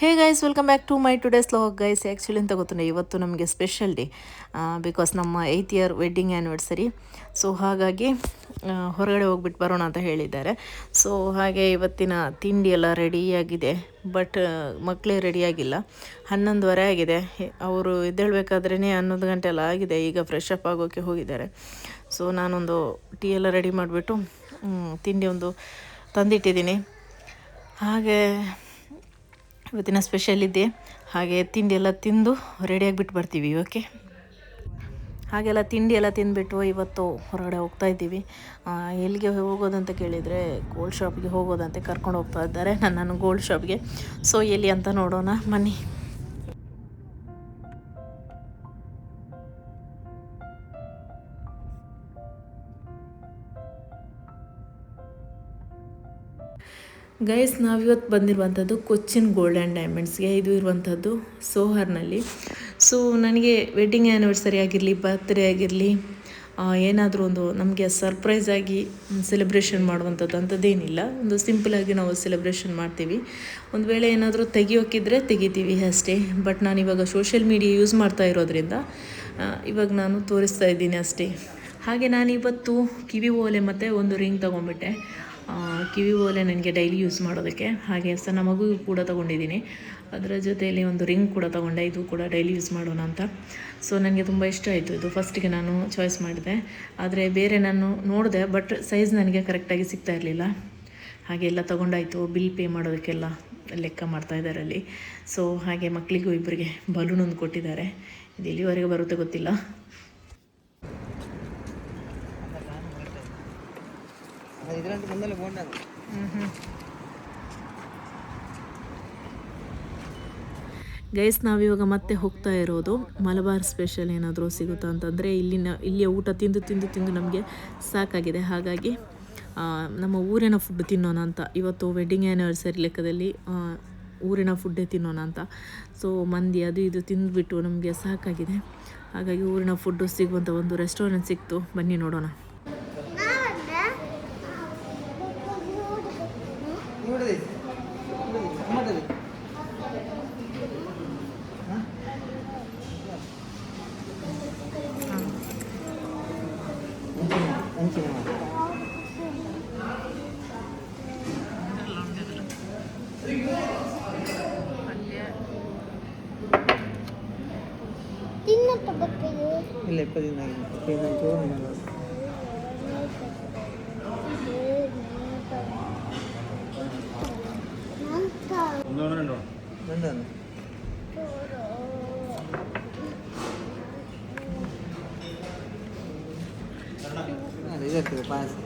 Hey guys welcome back to my today's vlog guys actually ಅಂತ ಗೊತ್ತಿಲ್ಲ ಇವತ್ತು ನಮಗೆ ಸ್ಪೆಷಲ್ ಡೇ ಬಿಕಾಸ್ ನಮ್ಮ eighth year wedding anniversary so ಹಾಗಾಗಿ ಹೊರಗಡೆ ಹೋಗ್ಬಿಟ್ಟು ಬರೋಣ ಅಂತ ಹೇಳಿದ್ದಾರೆ. ಸೊ ಹಾಗೆ ಇವತ್ತಿನ ತಿಂಡಿ ಎಲ್ಲ ರೆಡಿಯಾಗಿದೆ ಬಟ್ ಮಕ್ಕಳೇ ರೆಡಿಯಾಗಿಲ್ಲ ಹನ್ನೊಂದುವರೆ ಆಗಿದೆ. ಅವರು ಎದ್ದೇಳಬೇಕಾದ್ರೇ ಹನ್ನೊಂದು ಗಂಟೆ ಎಲ್ಲ ಆಗಿದೆ, ಈಗ ಫ್ರೆಶ್ ಅಪ್ ಆಗೋಕ್ಕೆ ಹೋಗಿದ್ದಾರೆ. ಸೊ ನಾನೊಂದು ಟೀ ಎಲ್ಲ ರೆಡಿ ಮಾಡಿಬಿಟ್ಟು ತಿಂಡಿ ಒಂದು ತಂದಿಟ್ಟಿದ್ದೀನಿ. ಹಾಗೆ ಇವತ್ತಿನ ಸ್ಪೆಷಲ್ ಇದೆ. ಹಾಗೆ ತಿಂಡಿ ಎಲ್ಲ ತಿಂದು ರೆಡಿಯಾಗಿ ಬಿಟ್ಟು ಬರ್ತೀವಿ ಓಕೆ ಹಾಗೆಲ್ಲ ತಿಂಡಿ ಎಲ್ಲ ತಿಂದುಬಿಟ್ಟು ಇವತ್ತು ಹೊರಗಡೆ ಹೋಗ್ತಾ ಇದ್ದೀವಿ. ಎಲ್ಲಿಗೆ ಹೋಗೋದಂತ ಕೇಳಿದರೆ ಗೋಲ್ಡ್ ಶಾಪ್ಗೆ ಹೋಗೋದಂತೆ ಕರ್ಕೊಂಡು ಹೋಗ್ತಾ ಇದ್ದಾರೆ ನನ್ನನ್ನು ಗೋಲ್ಡ್ ಶಾಪ್ಗೆ ಸೊ ಎಲ್ಲಿ ಅಂತ ನೋಡೋಣ, ಬನ್ನಿ. ಗೈಸ್ ನಾವಿವತ್ತು ಬಂದಿರುವಂಥದ್ದು ಕೊಚ್ಚಿನ್ ಗೋಲ್ಡ್ ಆ್ಯಂಡ್ ಡೈಮಂಡ್ಸ್ಗೆ ಇದು ಇರುವಂಥದ್ದು ಸೋಹರ್ನಲ್ಲಿ ಸೊ ನನಗೆ ವೆಡ್ಡಿಂಗ್ ಆ್ಯನಿವರ್ಸರಿ ಆಗಿರಲಿ ಬರ್ತ್ಡೇ ಆಗಿರಲಿ ಏನಾದರೂ ಒಂದು ನಮಗೆ ಸರ್ಪ್ರೈಸ್ ಆಗಿ ಸೆಲೆಬ್ರೇಷನ್ ಮಾಡುವಂಥದ್ದು ಅಂಥದ್ದೇನಿಲ್ಲ ಒಂದು ಸಿಂಪಲಾಗಿ ನಾವು ಸೆಲೆಬ್ರೇಷನ್ ಮಾಡ್ತೀವಿ. ಒಂದು ವೇಳೆ ಏನಾದರೂ ತೆಗಿಯೋಕ್ಕಿದ್ರೆ ತೆಗಿತೀವಿ ಅಷ್ಟೇ. ಬಟ್ ನಾನು ಇವಾಗ ಸೋಷಿಯಲ್ ಮೀಡಿಯಾ ಯೂಸ್ ಮಾಡ್ತಾ ಇರೋದ್ರಿಂದ ಇವಾಗ ನಾನು ತೋರಿಸ್ತಾ ಇದ್ದೀನಿ ಅಷ್ಟೇ. ಹಾಗೆ ನಾನಿವತ್ತು ಕಿವಿ ಓಲೆ ಮತ್ತು ಒಂದು ರಿಂಗ್ ತೊಗೊಂಡ್ಬಿಟ್ಟೆ. ಆ, ಕಿವಿ ಓಲೆ ನನಗೆ ಡೈಲಿ ಯೂಸ್ ಮಾಡೋದಕ್ಕೆ. ಹಾಗೆ ಸಣ್ಣ ಮಗು ಕೂಡ ತೊಗೊಂಡಿದ್ದೀನಿ. ಅದರ ಜೊತೆಯಲ್ಲಿ ಒಂದು ರಿಂಗ್ ಕೂಡ ತೊಗೊಂಡೆ. ಇದು ಕೂಡ ಡೈಲಿ ಯೂಸ್ ಮಾಡೋಣ ಅಂತ. ಸೊ ನನಗೆ ತುಂಬ ಇಷ್ಟ ಆಯಿತು ಇದು. ಫಸ್ಟಿಗೆ ನಾನು ಚಾಯ್ಸ್ ಮಾಡಿದೆ. ಆದರೆ ಬೇರೆ ನಾನು ನೋಡಿದೆ ಬಟ್ ಸೈಜ್ ನನಗೆ ಕರೆಕ್ಟಾಗಿ ಸಿಗ್ತಾ ಇರಲಿಲ್ಲ. ಹಾಗೆ ಎಲ್ಲ ತೊಗೊಂಡಾಯಿತು. ಬಿಲ್ ಪೇ ಮಾಡೋದಕ್ಕೆಲ್ಲ ಲೆಕ್ಕ ಮಾಡ್ತಾ ಇದ್ದಾರೆ ಅಲ್ಲಿ. ಸೊ ಹಾಗೆ ಮಕ್ಕಳಿಗೂ ಇಬ್ಬರಿಗೆ ಬಲೂನ್ ಒಂದು ಕೊಟ್ಟಿದ್ದಾರೆ. ಇದು ಎಲ್ಲಿವರೆಗೆ ಬರುತ್ತೆ ಗೊತ್ತಿಲ್ಲ. ഇതിലാണ്ട് മുന്നല്ലേ പോകണ്ടത് ಗೈಸ್ ನಾವಿವಾಗ ಮತ್ತೆ ಹೋಗ್ತಾ ಇರೋದು ಮಲಬಾರ್ ಸ್ಪೆಷಲ್ ಏನಾದರೂ ಸಿಗುತ್ತಾ ಅಂತಂದರೆ ಇಲ್ಲಿನ ಇಲ್ಲಿಯ ಊಟ ತಿಂದು ತಿಂದು ತಿಂದು ನಮಗೆ ಸಾಕಾಗಿದೆ ಹಾಗಾಗಿ ಆ, ನಮ್ಮ ಊರಿನ ಫುಡ್ ತಿನ್ನೋಣ ಅಂತ ಇವತ್ತು ವೆಡ್ಡಿಂಗ್ ಆ್ಯನಿವರ್ಸರಿ ಲೆಕ್ಕದಲ್ಲಿ ಆ, ಊರಿನ ಫುಡ್ಡೇ ತಿನ್ನೋಣ ಅಂತ ಸೊ ಮಂದಿ ಅದು ಇದು ತಿಂದುಬಿಟ್ಟು ನಮಗೆ ಸಾಕಾಗಿದೆ ಹಾಗಾಗಿ ಊರಿನ ಫುಡ್ಡು ಸಿಗುವಂಥ ಒಂದು ರೆಸ್ಟೋರೆಂಟ್ ಸಿಕ್ತು ಬನ್ನಿ ನೋಡೋಣ ഇല്ല പതിനാല് പതിനഞ്ചോ ഒന്നാം എന്താണ് ഇതെടുത്തു പായസം.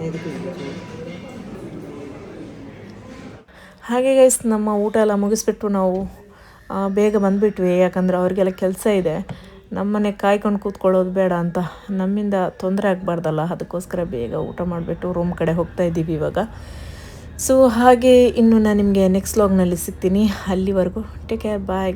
എടുത്തില്ല ಹಾಗೆ ಗೈಸ್ ನಮ್ಮ ಊಟ ಎಲ್ಲ ಮುಗಿಸ್ಬಿಟ್ಟು ನಾವು ಬೇಗ ಬಂದುಬಿಟ್ವಿ. ಯಾಕಂದರೆ ಅವ್ರಿಗೆಲ್ಲ ಕೆಲಸ ಇದೆ. ನಮ್ಮನೆ ಕಾಯ್ಕೊಂಡು ಕೂತ್ಕೊಳ್ಳೋದು ಬೇಡ ಅಂತ. ನಮ್ಮಿಂದ ತೊಂದರೆ ಆಗಬಾರ್ದಲ್ಲ. ಅದಕ್ಕೋಸ್ಕರ ಬೇಗ ಊಟ ಮಾಡಿಬಿಟ್ಟು ರೂಮ್ ಕಡೆ ಹೋಗ್ತಾ ಇದ್ದೀವಿ ಇವಾಗ. ಸೊ ಹಾಗೆ ಇನ್ನು ನಾನು ನಿಮಗೆ ನೆಕ್ಸ್ಟ್ ಲಾಗ್ನಲ್ಲಿ ಸಿಗ್ತೀನಿ. ಅಲ್ಲಿವರೆಗೂ ಟೇಕ್ ಕೇರ್ ಬಾಯ್